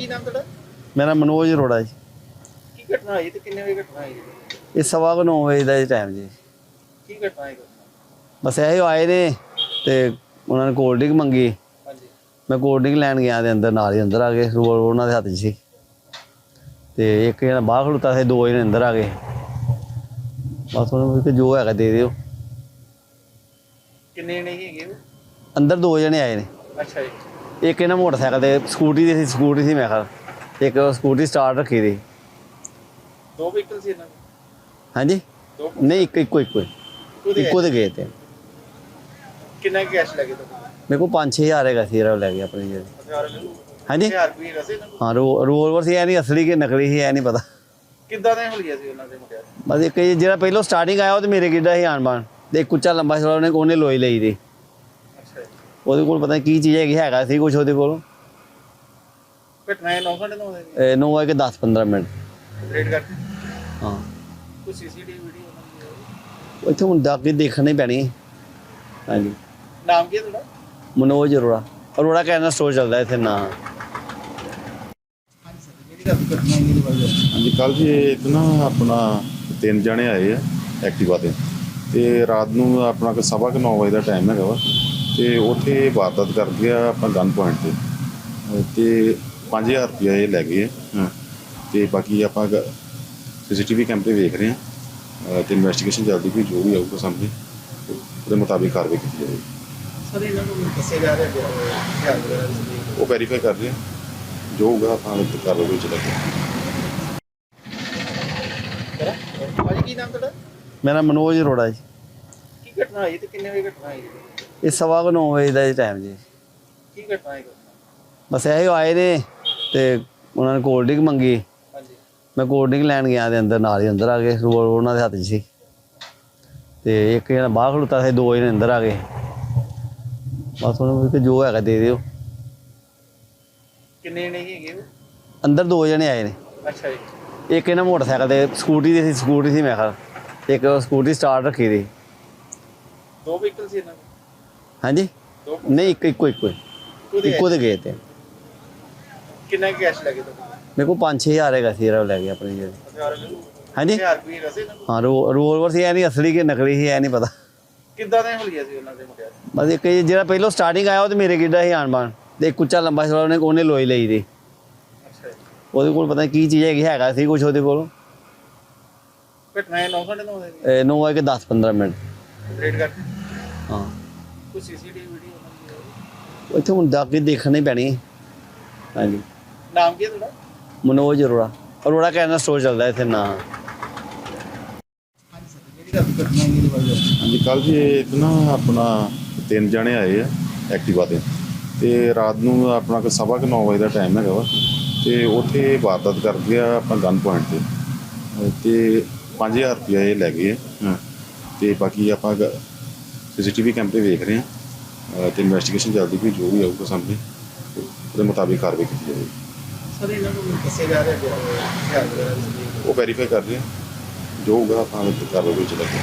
ਕੀ ਨਾਮ ਤੁਹਾਡਾ? ਮੇਰਾ ਮਨੋਜ ਅਰੋੜਾ ਜੀ। ਕੀ ਘਟਨਾ ਹੋਈ ਤੇ ਕਿੰਨੇ ਵਜੇ ਘਟਨਾ ਹੋਈ? ਇਹ ਸਵਾ ਕੁ ਨੌ ਵਜੇ ਦਾ ਟਾਈਮ ਜੀ। ਕੀ ਘਟਨਾ ਹੋਈ? ਬਸ ਇਹ ਆਏ ਨੇ ਤੇ ਉਹਨਾਂ ਨੇ ਕੋਲਡ ਡਰਿੰਕ ਮੰਗੀ। ਹਾਂਜੀ। ਮੈਂ ਕੋਲਡ ਡਰਿੰਕ ਲੈਣ ਗਿਆ ਤੇ ਅੰਦਰ ਨਾਲ ਹੀ ਅੰਦਰ ਆ ਗਏ ਰਿਵੋਲਵਰ ਉਹਨਾਂ ਦੇ ਹੱਥ 'ਚ ਸੀ। ਤੇ ਇੱਕ ਜਣਾ ਬਾਹਰ ਖੜੁੱਤਾ ਸੀ ਦੋ ਜਣੇ ਅੰਦਰ ਆ ਗਏ। ਬਸ ਉਹਨੂੰ ਕਿ ਜੋ ਹੈਗਾ ਦੇ ਦਿਓ। ਕਿੰਨੇ ਨੇ ਹੈਗੇ? ਅੰਦਰ ਦੋ ਜਣੇ ਆਏ ਨੇ। ਅੱਛਾ ਜੀ। ਇੱਕ ਇਹਨਾਂ ਮੋਟਰਸਾਈਕਲ ਤੇ ਸਕੂਟੀ ਦੀ ਸੀ ਸਕੂਟੀ ਸੀ ਮੈਂ ਖਿਆਲ ਇੱਕ ਸਕੂਟੀ ਸਟਾਰਟ ਰੱਖੀ ਦੀ। ਦੋ ਵਹੀਕਲ ਸੀ ਇਹਨਾਂ ਦੇ? ਹਾਂਜੀ? ਦੋ ਨਹੀਂ ਇੱਕ ਇੱਕੋ ਇੱਕੋ। ਹੀ। ਇੱਕੋ ਦੇ ਗਏ ਤੇ। ਕਿੰਨਾ ਕੈਸ਼ ਲੱਗੇ ਤੁਹਾਨੂੰ ਮੇਰੇ ਕੋਲ 5-6000 ਹੈਗਾ ਸੀ ਜਿਹੜਾ ਉਹ ਲੈ ਗਿਆ ਆਪਣੀ ਜਿਹੜੀ। ਹਜ਼ਾਰ ਹਾਂਜੀ? ਹਜ਼ਾਰ ਰੁਪਏ ਰਸੇ ਇਹਨਾਂ ਨੂੰ ਹਾਂ ਰੋ- ਰਿਵੋਲਵਰ ਸੀ ਇਹ ਨਹੀਂ ਅਸਲੀ ਕਿ ਨਕਲੀ ਸੀ ਇਹ ਨਹੀਂ ਪਤਾ। ਕਿੱਦਾਂ ਦੇ ਹੁਲੀਆ ਸੀ ਉਹਨਾਂ ਦੇ ਮੁੰਡਿਆਂ ਦੇ? ਬਸ ਇੱਕ ਇਹ ਜਿਹੜਾ ਪਹਿਲਾਂ ਸਟਾਰਟਿੰਗ ਆਇਆ ਉਹ ਤੇ ਮੇਰੇ ਕਿੱਡਾ ਸੀ ਆਣ ਬਾਣ ਤੇ ਇੱਕ ਉੱਚਾ ਲੰਬਾ ਸੀ ਉਹਨੇ ਉਹਨੇ ਲੋਈ ਲਈ ਦੀ। ਉਹਦੇ ਕੋਲ ਪਤਾ ਨਹੀਂ ਕੀ ਚੀਜ਼ ਹੈਗੀ ਹੈਗਾ ਸੀ ਕੁਝ ਉਹਦੇ ਕੋਲ। ਘਟਨਾ ਇਹ 9:30 ਦੇ ਨੋ ਹੈ ਕਿ 10-15 ਮਿੰਟ। ਰੇਡ ਕਰਕੇ। ਹਾਂ। ਕੋਈ ਸੀਸੀਟੀਵੀ ਵੀਡੀਓ? ਇੱਥੇ ਹੁਣ ਜਾ ਕੇ ਦੇਖਣੀ ਪੈਣੀ ਹੈ। ਹਾਂਜੀ। ਨਾਮ ਕੀ ਹੈ ਤੁਹਾਡਾ? ਮਨੋਜ ਅਰੋੜਾ। ਅਰੋੜਾ ਕਹਿਣਾ ਸਟੋਰ ਚੱਲਦਾ ਇੱਥੇ ਨਾ। ਹਾਂਜੀ ਕੱਲ ਜੀ ਇੱਕ ਨਾ ਆਪਣਾ ਤਿੰਨ ਜਣੇ ਆਏ ਆ ਐਕਟਿਵਾ ਤੇ। ਤੇ ਰਾਤ ਨੂੰ ਆਪਣਾ ਕੋ ਸਵਾ ਕੁ ਨੌ ਵਜੇ ਦਾ ਟਾਈਮ ਹੈਗਾ ਵਾ। ਤੇ ਉੱਥੇ ਵਾਰਦਾਤ ਕਰ ਗਿਆ ਆਪਣਾ ਗਨ ਪੁਆਇੰਟ ਤੇ। ਅਹ ਤੇ 5000 ਰੁਪਇਆ ਇਹ ਲੈ ਗਏ ਆ। ਹਾਂ। ਤੇ ਬਾਕੀ ਆਪਾਂ ਸੀਸੀਟੀਵੀ ਕੈਮਰੇ ਵੇਖ ਰਹੇ ਆ। ਤੇ ਇਨਵੈਸਟੀਗੇਸ਼ਨ ਚੱਲਦੀ ਵੀ ਜੋ ਵੀ ਆਊਗਾ ਸਾਹਮਣੇ ਤੇ ਉਹਦੇ ਮੁਤਾਬਿਕ ਕਾਰਵਾਈ ਕੀਤੀ ਜਾਵੇਗੀ। ਸਰ ਇਹਨਾਂ ਨੂੰ ਦੱਸਿਆ ਜਾ ਰਿਹਾ ਹੈ ਹਜ਼ਾਰ ਵਗੈਰਾ ਸੀ। ਉਹ ਵੈਰੀਫਾਈ ਕਰ ਰਹੇ ਆ। ਜੋ ਹੋਊਗਾ ਆਪਾਂ ਕਾਰਵਾਈ ਵਿੱਚ ਲੱਗੇ ਭਾਜੀ ਕੀ ਨਾਮ ਤੁਹਾਡਾ? ਮੇਰਾ ਮਨੋਜ ਅਰੋੜਾ ਜੀ। ਕੀ ਘਟਨਾ ਹੋਈ ਤੇ ਕਿੰਨੇ ਵਜੇ ਘਟਨਾ ਹੋਈ? ਇਹ ਸਵਾ ਕੁ ਨੌ ਵਜੇ ਦਾ ਟਾਈਮ ਜੀ। ਕੀ ਘਟਨਾ ਹੈ ਬਸ ਇਹ ਆਏ ਨੇ ਤੇ ਉਹਨਾਂ ਨੇ ਕੋਲਡ ਡਰਿੰਕ ਮੰਗੀ। ਹਾਂਜੀ। ਮੈਂ ਕੋਲਡ ਡਰਿੰਕ ਲੈਣ ਗਿਆ ਤੇ ਅੰਦਰ ਨਾਲ ਹੀ ਅੰਦਰ ਆ ਗਏ ਰਿਵੋਲਵਰ ਉਹਨਾਂ ਦੇ ਹੱਥ 'ਚ ਸੀ। ਤੇ ਇੱਕ ਜਣਾ ਬਾਹਰ ਖੜੁੱਤਾ ਸੀ ਦੋ ਜਣੇ ਅੰਦਰ ਆ ਗਏ। ਬਸ ਉਹਨੂੰ ਕਿ ਜੋ ਹੈਗਾ ਦੇ ਦਿਓ। ਕਿੰਨੇ ਨੇ ਹੈਗੇ? ਅੰਦਰ ਦੋ ਜਣੇ ਆਏ ਨੇ। ਅੱਛਾ ਜੀ। ਇੱਕ ਇਹਨਾਂ ਮੋਟਰਸਾਈਕਲ ਤੇ ਸਕੂਟੀ ਦੀ ਸੀ ਸਕੂਟੀ ਸੀ ਮੈਂ ਖਿਆਲ। ਇੱਕ ਸਕੂਟੀ ਸਟਾਰਟ ਰੱਖੀ ਦੀ। ਦੋ ਵਹੀਕਲ ਸੀ ਇਹਨਾਂ ਦੇ? ਹਾਂਜੀ? ਨਹੀਂ ਇੱਕ ਇੱਕੋ ਇੱਕੋ ਇੱਕੋ ਦੇ ਗਏ ਤੇ। ਕਿੰਨਾ ਕੈਸ਼ ਲੱਗੇ ਤੁਹਾਨੂੰ ਮੇਰੇ ਕੋਲ 5-6000 ਹੈਗਾ ਸੀ ਜਿਹੜਾ ਉਹ ਲੈ ਗਿਆ ਆਪਣੀ ਜਿਹੜੀ। ਹਾਂਜੀ? ਹਾਂ ਰਿਵੋਲਵਰ ਸੀ ਇਹ ਨਹੀਂ ਅਸਲੀ ਕਿ ਨਕਲੀ ਸੀ ਇਹ ਨਹੀਂ ਪਤਾ। ਕਿੱਦਾਂ ਦੇ ਹੁਲੀਆ ਸੀ ਉਹਨਾਂ ਦੇ ਮੁੰਡਿਆਂ? ਬਸ ਇੱਕ ਜਿਹੜਾ ਪਹਿਲਾਂ ਸਟਾਰਟਿੰਗ ਆਇਆ ਉਹ ਤੇ ਮੇਰੇ ਕਿੱਡਾ ਸੀ ਆਣ ਬਾਣ ਤੇ ਇੱਕ ਉੱਚਾ ਲੰਬਾ ਸੀ ਉਹਨੇ ਉਹਨੇ ਲੋਈ ਲਈ ਦੀ ਉਹਦੇ ਕੋਲ ਪਤਾ ਕੀ ਚੀਜ਼ ਹੈਗੀ ਹੈਗਾ ਸੀ ਕੁਝ ਉਹਦੇ ਕੋਲ। ਘਟਨਾ ਇਹ 9:30 ਦੇ ਨੋ ਹੈ ਕਿ 10-15 ਮਿੰਟ। ਰੇਡ ਕਰਕੇ ਹਾਂ। ਕੋਈ ਸੀਸੀਟੀਵੀ ਵੀਡੀਓ? ਇੱਥੇ ਹੁਣ ਜਾ ਕੇ ਦੇਖਣੀ ਪੈਣੀ ਹੈ। ਹਾਂਜੀ। ਨਾਮ ਕੀ ਹੈ ਤੁਹਾਡਾ? ਮਨੋਜ ਅਰੋੜਾ। ਅਰੋੜਾ ਕਹਿਣਾ ਸਟੋਰ ਚੱਲਦਾ ਇੱਥੇ ਨਾ। ਹਾਂਜੀ ਕੱਲ ਜੀ ਇੱਕ ਨਾ ਆਪਣਾ ਤਿੰਨ ਜਣੇ ਆਏ ਆ ਐਕਟਿਵਾ ਤੇ। ਤੇ ਰਾਤ ਨੂੰ ਆਪਣਾ ਕੋ ਸਵਾ ਕੁ ਨੌ ਵਜੇ ਦਾ ਟਾਈਮ ਹੈਗਾ ਵਾ। ਤੇ ਉੱਥੇ ਵਾਰਦਾਤ ਕਰ ਗਿਆ ਆਪਣਾ ਗਨ ਪੁਆਇੰਟ ਤੇ। ਅਹ ਤੇ 5000 ਰੁਪਇਆ ਇਹ ਲੈ ਗਏ ਆ। ਤੇ ਬਾਕੀ ਆਪਾਂ ਸੀਸੀਟੀਵੀ ਕੈਮਰੇ ਵੇਖ ਰਹੇ ਆ ਅਹ ਤੇ ਇਨਵੈਸਟੀਗੇਸ਼ਨ ਚੱਲਦੀ ਵੀ ਜੋ ਵੀ ਆਊਗਾ ਸਾਹਮਣੇ ਉਹਦੇ ਮੁਤਾਬਿਕ ਕਾਰਵਾਈ ਕੀਤੀ ਜਾਵੇਗੀ। ਸਰ ਇਹਨਾਂ ਨੂੰ ਦੱਸਿਆ ਜਾ ਰਿਹਾ ਹੈ। ਸੀ ਉਹ ਵੈਰੀਫਾਈ ਕਰ ਰਹੇ ਆ ਜੋ ਹੋਊਗਾ ਆਪਾਂ ਕਾਰਵਾਈ ਵਿੱਚ ਲੱਗੇ